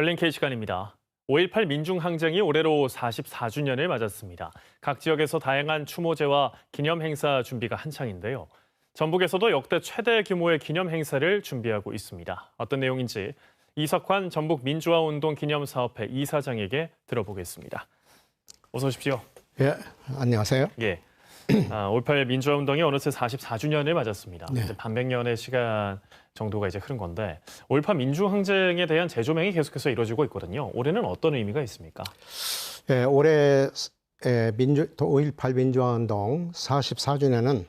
열린 K 시간입니다. 5.18 민중항쟁이 올해로 44주년을 맞았습니다. 각 지역에서 다양한 추모제와 기념 행사 준비가 한창인데요. 전북에서도 역대 최대 규모의 기념 행사를 준비하고 있습니다. 어떤 내용인지 이석환 전북 민주화운동 기념사업회 이사장에게 들어보겠습니다. 어서 오십시오. 예, 안녕하세요. 예. 아, 5.18 민주화 운동이 어느새 44주년을 맞았습니다. 네. 이제 반백년의 시간 정도가 이제 흐른 건데 5.18 민주 항쟁에 대한 재조명이 계속해서 이루어지고 있거든요. 올해는 어떤 의미가 있습니까? 예, 올해 예, 민주 5.18 민주화 운동 44주년은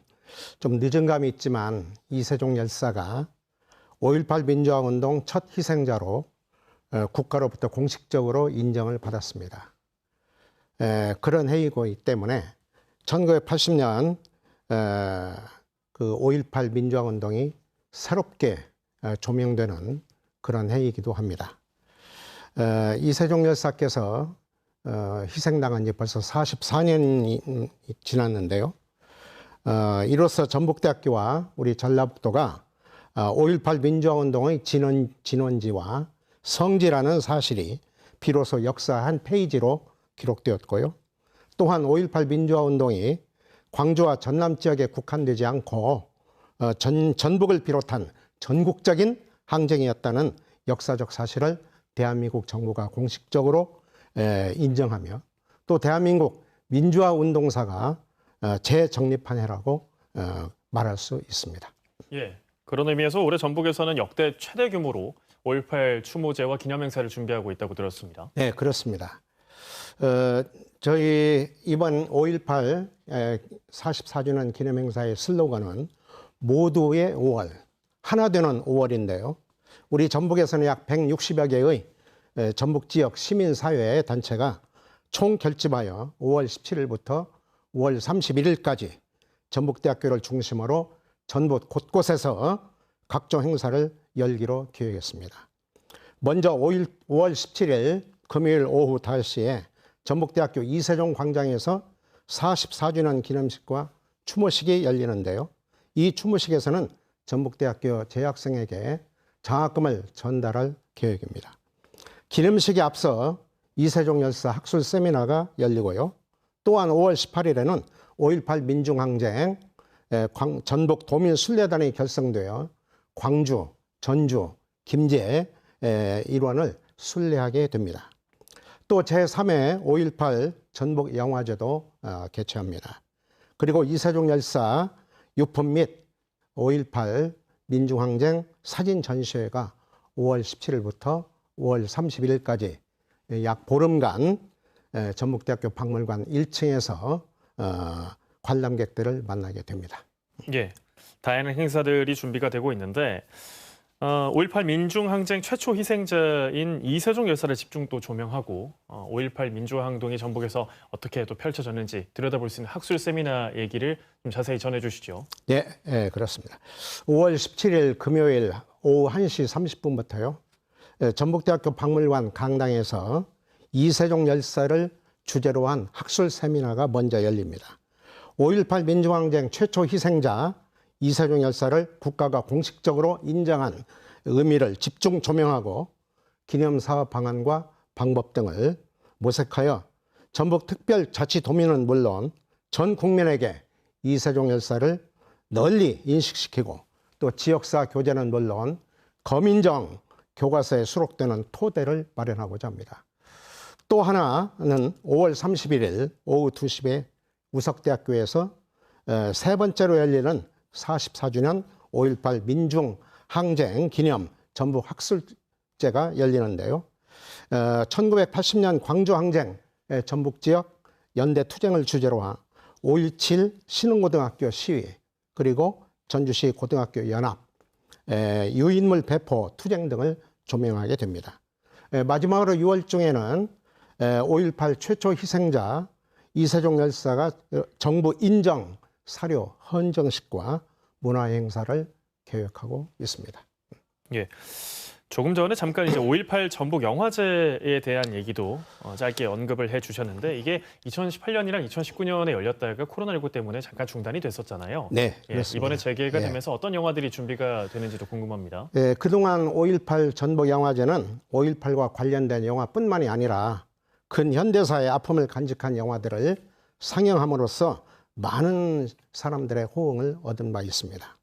좀 늦은 감이 있지만 이세종 열사가 5.18 민주화 운동 첫 희생자로 어, 국가로부터 공식적으로 인정을 받았습니다. 에, 그런 해이기 때문에 1980년 에, 그5.18 민주화운동이 새롭게 어, 조명되는 그런 해이기도 합니다. 에, 이세종 열사께서 어, 희생당한 지 벌써 44년이 지났는데요. 어, 이로써 전북대학교와 우리 전라북도가 어, 5.18 민주화운동의 진원, 진원지와 성지라는 사실이 비로소 역사 한 페이지로 기록되었고요. 또한 5.18 민주화 운동이 광주와 전남 지역에 국한되지 않고 어, 전, 전북을 비롯한 전국적인 항쟁이었다는 역사적 사실을 대한민국 정부가 공식적으로 에, 인정하며 또 대한민국 민주화 운동사가 어, 재정립한 해라고 어, 말할 수 있습니다. 예. 그런 의미에서 올해 전북에서는 역대 최대 규모로 5.18 추모제와 기념 행사를 준비하고 있다고 들었습니다. 네, 그렇습니다. 어, 저희 이번 5.18 에, 44주년 기념행사의 슬로건은 모두의 5월, 하나 되는 5월인데요. 우리 전북에서는 약 160여 개의 에, 전북 지역 시민사회 단체가 총 결집하여 5월 17일부터 5월 31일까지 전북대학교를 중심으로 전북 곳곳에서 각종 행사를 열기로 기획했습니다. 먼저 5일, 5월 17일 금요일 오후 5시에 전북대학교 이세종 광장에서 44주년 기념식과 추모식이 열리는데요. 이 추모식에서는 전북대학교 재학생에게 장학금을 전달할 계획입니다. 기념식에 앞서 이세종 열사 학술 세미나가 열리고요. 또한 5월 18일에는 5.18 민중항쟁 전북 도민 순례단이 결성되어 광주, 전주, 김제 에, 일원을 순례하게 됩니다. 또 제3회 5.18 전북 영화제도 어, 개최합니다. 그리고 이세종 열사 유품 및 5.18 민중항쟁 사진 전시회가 5월 17일부터 5월 31일까지 약 보름간 에, 전북대학교 박물관 1층에서 어, 관람객들을 만나게 됩니다. 예. 다양한 행사들이 준비가 되고 있는데 어, 5.18 민중항쟁 최초 희생자인 이세종 열사를 집중 또 조명하고 어, 5.18 민주화항동이 전북에서 어떻게 또 펼쳐졌는지 들여다볼 수 있는 학술 세미나 얘기를 좀 자세히 전해주시죠. 네, 예, 그렇습니다. 5월 17일 금요일 오후 1시 30분부터요. 예, 전북대학교 박물관 강당에서 이세종 열사를 주제로 한 학술 세미나가 먼저 열립니다. 5.18 민주항쟁 최초 희생자 이세종 열사를 국가가 공식적으로 인정한 의미를 집중 조명하고 기념사업 방안과 방법 등을 모색하여 전북 특별자치도민은 물론 전 국민에게 이세종 열사를 널리 인식시키고 또 지역사 교재는 물론 거민정 교과서에 수록되는 토대를 마련하고자 합니다. 또 하나는 5월 31일 오후 2시에 우석대학교에서 에, 세 번째로 열리는 44주년 5.18 민중 항쟁 기념 전북 학술제가 열리는데요. 어, 1980년 광주 항쟁 의 전북 지역 연대 투쟁을 주제로 한 5.17 신흥고등학교 시위 그리고 전주시 고등학교 연합 에, 유인물 배포 투쟁 등을 조명하게 됩니다. 에, 마지막으로 6월 중에는 5.18 최초 희생자 이세종 열사가 정부 인정 사료 헌정식과 문화 행사를 계획하고 있습니다. 예. 조금 전에 잠깐 이제 5.18 전북 영화제에 대한 얘기도 어, 짧게 언급을 해 주셨는데 이게 2018년이랑 2019년에 열렸다가 코로나19 때문에 잠깐 중단이 됐었잖아요. 네, 예. 이번에 재개가 예. 되면서 어떤 영화들이 준비가 되는지도 궁금합니다. 예, 그동안 5.18 전북 영화제는 5.18과 관련된 영화뿐만이 아니라 근현대사의 아픔을 간직한 영화들을 상영함으로써 많은 사람들의 호응을 얻은 바 있습니다.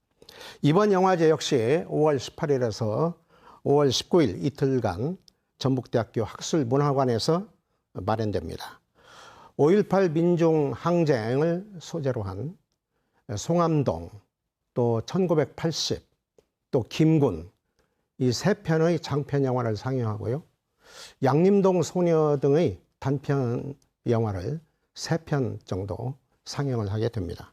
이번 영화제 역시 5월 18일에서 5월 19일 이틀간 전북대학교 학술문화관에서 마련됩니다. 5.18 민중 항쟁을 소재로 한 송암동, 또 1980, 또 김군 이 세 편의 장편 영화를 상영하고요. 양림동 소녀 등의 단편 영화를 세 편 정도 상영을 하게 됩니다.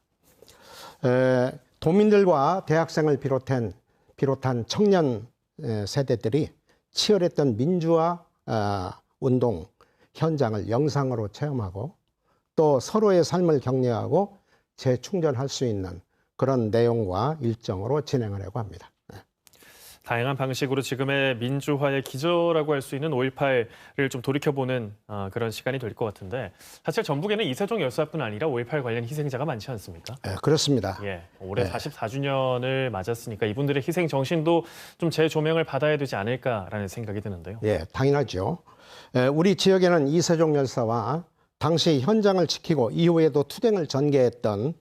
에, 도민들과 대학생을 비롯한 비롯한 청년 에, 세대들이 치열했던 민주화 아, 운동 현장을 영상으로 체험하고 또 서로의 삶을 격려하고 재충전할 수 있는 그런 내용과 일정으로 진행하려고 합니다. 다양한 방식으로 지금의 민주화의 기저라고 할 수 있는 5.18을 좀 돌이켜보는 어, 그런 시간이 될 것 같은데 사실 전북에는 이세종 열사뿐 아니라 5.18 관련 희생자가 많지 않습니까? 예, 그렇습니다. 예, 올해 네. 44주년을 맞았으니까 이분들의 희생 정신도 좀 재조명을 받아야 되지 않을까라는 생각이 드는데요. 예, 당연하죠. 에, 우리 지역에는 이세종 열사와 당시 현장을 지키고 이후에도 투쟁을 전개했던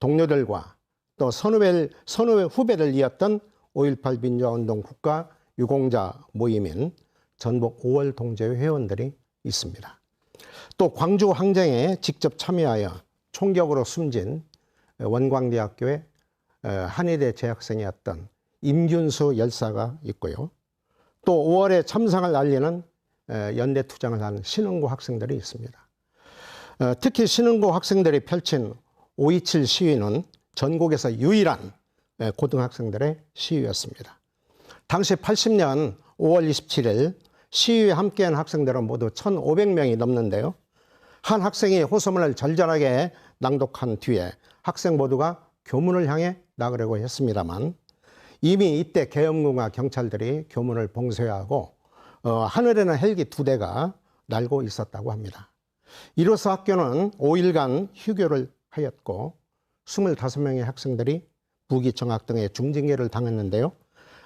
동료들과 또 선후배, 선후 후배를 이었던 5.18 민주화운동 국가 유공자 모임인 전북 5월 동제회 회원들이 있습니다. 또 광주 항쟁에 직접 참여하여 총격으로 숨진 원광대학교의 에, 한의대 재학생이었던 임균수 열사가 있고요. 또 5월에 참상을 알리는 에, 연대 투쟁을 한 신흥고 학생들이 있습니다. 어, 특히 신흥고 학생들이 펼친 5.27 시위는 전국에서 유일한 에, 고등학생들의 시위였습니다. 당시 80년 5월 27일 시위에 함께한 학생들은 모두 1,500명이 넘는데요. 한 학생이 호소문을 절절하게 낭독한 뒤에 학생 모두가 교문을 향해 나가려고 했습니다만 이미 이때 계엄군과 경찰들이 교문을 봉쇄하고 어, 하늘에는 헬기 두 대가 날고 있었다고 합니다. 이로써 학교는 5일간 휴교를 하였고 25명의 학생들이 부기 정학 등의 중징계를 당했는데요.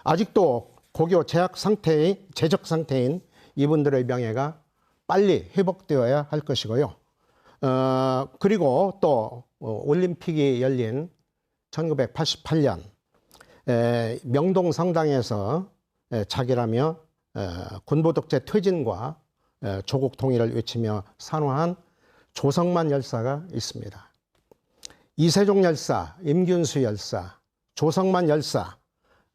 아직도 고교 재학 상태의 재적 상태인 이분들의 명예가 빨리 회복되어야 할 것이고요. 어, 그리고 또 어, 올림픽이 열린 1988년 에, 명동 성당에서 에, 자결하며 에, 군부독재 퇴진과 에, 조국 통일을 외치며 산화한 조성만 열사가 있습니다. 이세종 열사, 임균수 열사, 조성만 열사,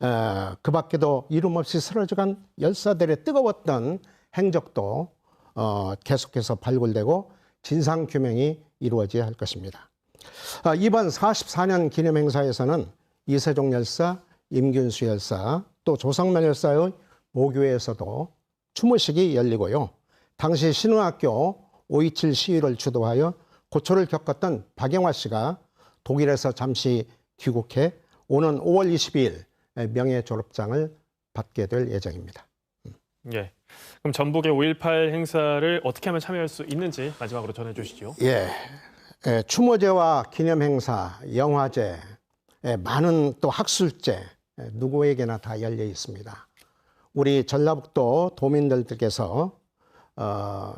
에, 그 밖에도 이름 없이 쓰러져간 열사들의 뜨거웠던 행적도 어, 계속해서 발굴되고 진상 규명이 이루어져야 할 것입니다. 아, 이번 44년 기념 행사에서는 이세종 열사, 임균수 열사, 또 조성만 열사의 모교에서도 추모식이 열리고요. 당시 신흥학교 5.27 시위를 주도하여 고초를 겪었던 박영화 씨가 독일에서 잠시 귀국해 오는 5월 22일 명예 졸업장을 받게 될 예정입니다. 예. 그럼 전북의 5.18 행사를 어떻게 하면 참여할 수 있는지 마지막으로 전해 주시죠. 예, 예, 추모제와 기념 행사, 영화제, 예, 많은 또 학술제 예, 누구에게나 다 열려 있습니다. 우리 전라북도 도민들께서 어,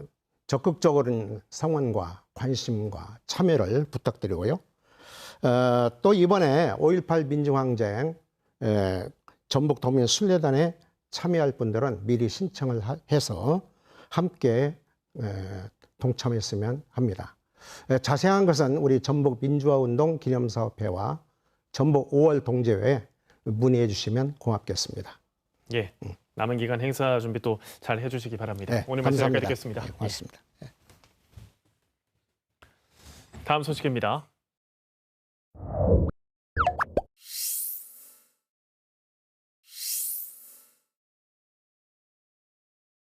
적극적인 성원과 관심과 참여를 부탁드리고요. 어, 또 이번에 5.18 민중항쟁 에, 전북 도민 순례단에 참여할 분들은 미리 신청을 하- 해서 함께 에, 동참했으면 합니다. 에, 자세한 것은 우리 전북 민주화운동 기념사업회와 전북 5월 동제회에 문의해 주시면 고맙겠습니다. 예. 남은 기간 행사 준비 또 잘 해주시기 바랍니다. 네, 오늘 말씀 여기까지. 듣겠습니다. 네, 고맙습니다. 예. 다음 소식입니다.